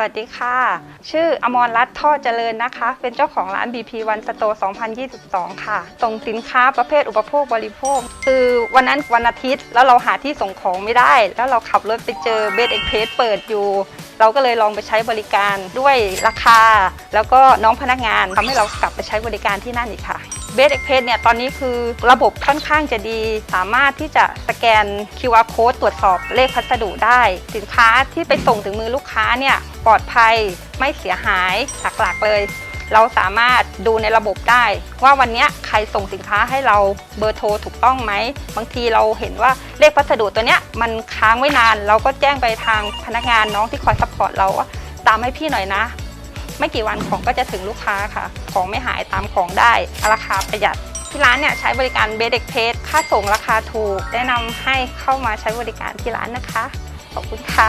วัสดีค่ะ ชื่ออมรรัตน์ท่อเจริญนะคะ เป็นเจ้าของร้าน BP One Store 2022 ค่ะ ส่งสินค้าประเภทอุปโภคบริโภค คือวันนั้นวันอาทิตย์แล้วเราหาที่ส่งของไม่ได้ แล้วเราขับรถไปเจอเบสเอ็กเพสเปิดอยู่ เราก็เลยลองไปใช้บริการด้วยราคา แล้วก็น้องพนักงานทำให้เรากลับไปใช้บริการที่นั่นอีกค่ะ เบสเอ็กเพสเนี่ยตอนนี้คือระบบค่อนข้างจะดี สามารถที่จะสแกน QR code ตรวจสอบเลขพัสดุได้ สินค้าที่ไปส่งถึงมือลูกค้าเนี่ยปลอดภัยไม่เสียหายหลักๆเลย เราสามารถดูในระบบได้ ว่าวันนี้ใครส่งสินค้าให้เราเบอร์โทรถูกต้องไหม บางทีเราเห็นว่าเลขพัสดุตัวเนี้ยมันค้างไว้นาน เราก็แจ้งไปทางพนักงานน้องที่คอยซัพพอร์ตเราว่าตามให้พี่หน่อยนะ ไม่กี่วันของก็จะถึงลูกค้าค่ะ ของไม่หายตามของได้ราคาประหยัดที่ร้านเนี่ยใช้บริการเบสเด็กเพจค่าส่งราคาถูก แนะนำให้เข้ามาใช้บริการที่ร้านนะคะ ขอบคุณค่ะ